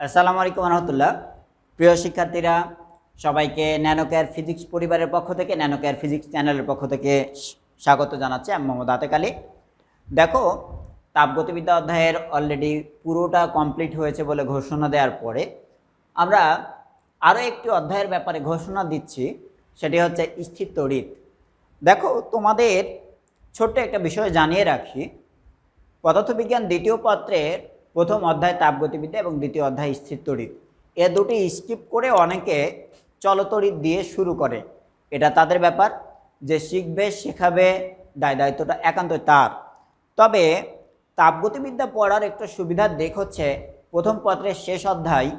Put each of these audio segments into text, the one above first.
আসসালামু আলাইকুম রহমতুল্লাহ। প্রিয় শিক্ষার্থীরা, সবাইকে ন্যানোকেয়ার ফিজিক্স পরিবারের পক্ষ থেকে, ন্যানোকেয়ার ফিজিক্স চ্যানেলের পক্ষ থেকে স্বাগত জানাচ্ছি আমি মোহাম্মদ আতেক আলী। দেখো, তাপগতিবিদ্যা অধ্যায়ের অলরেডি পুরোটা কমপ্লিট হয়েছে বলে ঘোষণা দেওয়ার পরে আমরা আরও একটি অধ্যায়ের ব্যাপারে ঘোষণা দিচ্ছি, সেটি হচ্ছে স্থির তড়িৎ দেখো, তোমাদের ছোট্ট একটা বিষয় জানিয়ে রাখি। পদার্থবিজ্ঞান দ্বিতীয় পত্রের প্রথম অধ্যায় তাপগতিবিদ্যা এবং দ্বিতীয় অধ্যায় স্থির তড়িৎ। এ দুটি স্কিপ করে অনেকে চলতড়িৎ দিয়ে শুরু করে। এটা তাদের ব্যাপার যে শিখবে, শেখাবে, দায় দায়িত্বটা একান্ত তার। তবে তাপগতিবিদ্যা পড়ার একটা সুবিধার দিক হচ্ছে, প্রথম পত্রের শেষ অধ্যায়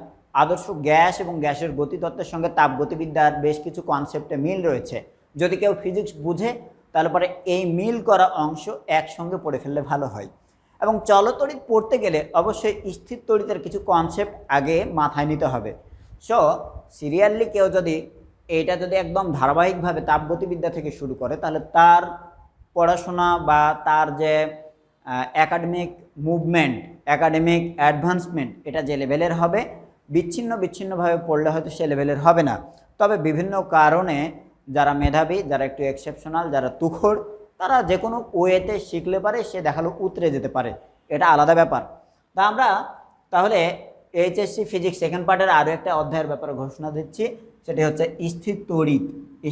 আদর্শ গ্যাস এবং গ্যাসের গতিতত্ত্বের সঙ্গে তাপগতিবিদ্যার বেশ কিছু কনসেপ্টে মিল রয়েছে। যদি কেউ ফিজিক্স বুঝে, তাহলে পরে এই মিল করা অংশ একসঙ্গে পড়ে ফেললে ভালো হয়। এবং চলতড়িৎ পড়তে গেলে অবশ্যই স্থির তড়িতের কিছু কনসেপ্ট আগে মাথায় নিতে হবে। সো সিরিয়ালি কেউ যদি এইটা যদি একদম ধারাবাহিকভাবে তাপগতিবিদ্যা থেকে শুরু করে, তাহলে তার পড়াশোনা বা তার যে একাডেমিক মুভমেন্ট একাডেমিক অ্যাডভান্সমেন্ট এটা যে লেভেলের হবে, বিচ্ছিন্ন বিচ্ছিন্নভাবে পড়লে হয়তো সে লেভেলের হবে না। তবে বিভিন্ন কারণে যারা মেধাবী, যারা একটু এক্সেপশনাল যারা তুখোড় তারা যে কোনো ওয়েতে শিখলে পারে, সে দেখাল উতরে যেতে পারে। এটা আলাদা ব্যাপার। তা আমরা তাহলে এইচএসসি ফিজিক্স সেকেন্ড পার্টের আরও একটা অধ্যায়ের ব্যাপারে ঘোষণা দিচ্ছি। সেটি হচ্ছে স্থির তড়িৎ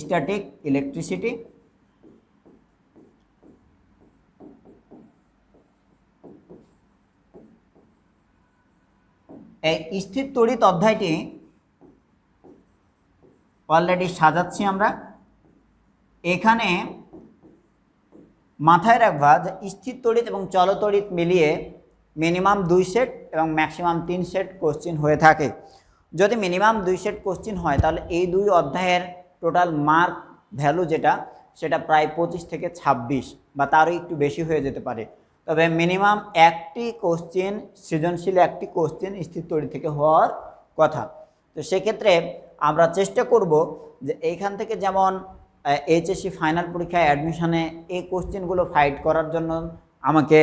স্ট্যাটিক ইলেকট্রিসিটি এই স্থির তড়িৎ অধ্যায়টি অলরেডি সাজাচ্ছি আমরা। এখানে মাথায় রাখবা যে স্থির তড়িৎ এবং চলতড়িৎ মিলিয়ে মিনিমাম দুই সেট এবং ম্যাক্সিমাম তিন সেট কোশ্চিন হয়ে থাকে। যদি মিনিমাম দুই সেট কোশ্চিন হয়, তাহলে এই দুই অধ্যায়ের টোটাল মার্ক ভ্যালু যেটা, সেটা প্রায় পঁচিশ থেকে ছাব্বিশ বা তারও একটু বেশি হয়ে যেতে পারে। তবে মিনিমাম একটি কোশ্চিন সৃজনশীল একটি কোশ্চিন স্থির তড়িৎ থেকে হওয়ার কথা। তো সেক্ষেত্রে আমরা চেষ্টা করব যে এইখান থেকে যেমন এইচএসসি ফাইনাল পরীক্ষায় অ্যাডমিশনে এই কোশ্চেনগুলো ফাইট করার জন্য আমাকে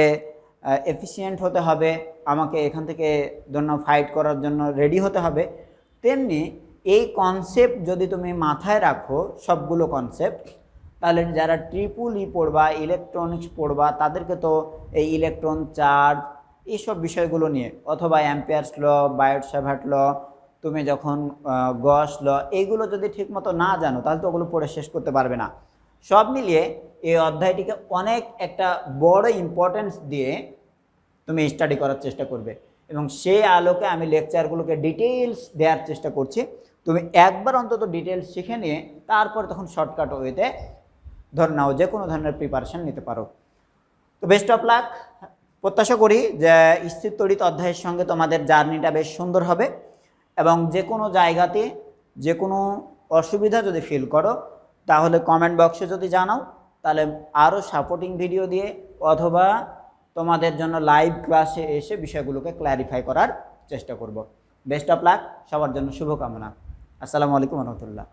এফিসিয়েন্ট হতে হবে, আমাকে এখান থেকে জন্য ফাইট করার জন্য রেডি হতে হবে। তেমনি এই কনসেপ্ট যদি তুমি মাথায় রাখো, সবগুলো কনসেপ্ট তাহলে যারা ট্রিপুল ই পড়বা ইলেকট্রনিক্স পড়বা, তাদেরকে তো এই ইলেকট্রন চার্জ এইসব বিষয়গুলো নিয়ে, অথবা অ্যাম্পিয়ার্স ল বায়োট স্যাভার্ট ল তুমি যখন গস, ল এইগুলো যদি ঠিকমতো না জানো, তাহলে তো ওগুলো পড়ে শেষ করতে পারবে না। সব মিলিয়ে এই অধ্যায়টিকে অনেক একটা বড় ইম্পর্টেন্স দিয়ে তুমি স্টাডি করার চেষ্টা করবে। এবং সেই আলোকে আমি লেকচারগুলোকে ডিটেলস দেওয়ার চেষ্টা করছি। তুমি একবার অন্তত ডিটেলস শিখে নিয়ে তারপর তখন শর্টকাট ওয়েতে ধর নাও, যে কোনো ধরনের প্রিপারেশন নিতে পারো। তো বেস্ট অফ লাক প্রত্যাশা করি যে স্থির তড়িৎ অধ্যায়ের সঙ্গে তোমাদের জার্নিটা বেশ সুন্দর হবে। এবং যে কোনো জায়গাতে যে কোনো অসুবিধা যদি ফিল করো, তাহলে কমেন্ট বক্সে যদি জানাও, তাহলে আরও সাপোর্টিং ভিডিও দিয়ে অথবা তোমাদের জন্য লাইভ ক্লাসে এসে বিষয়গুলোকে ক্ল্যারিফাই করার চেষ্টা করব। বেস্ট অফ লাক সবার জন্য শুভকামনা। আসসালামু আলাইকুম রহমতুল্লাহ।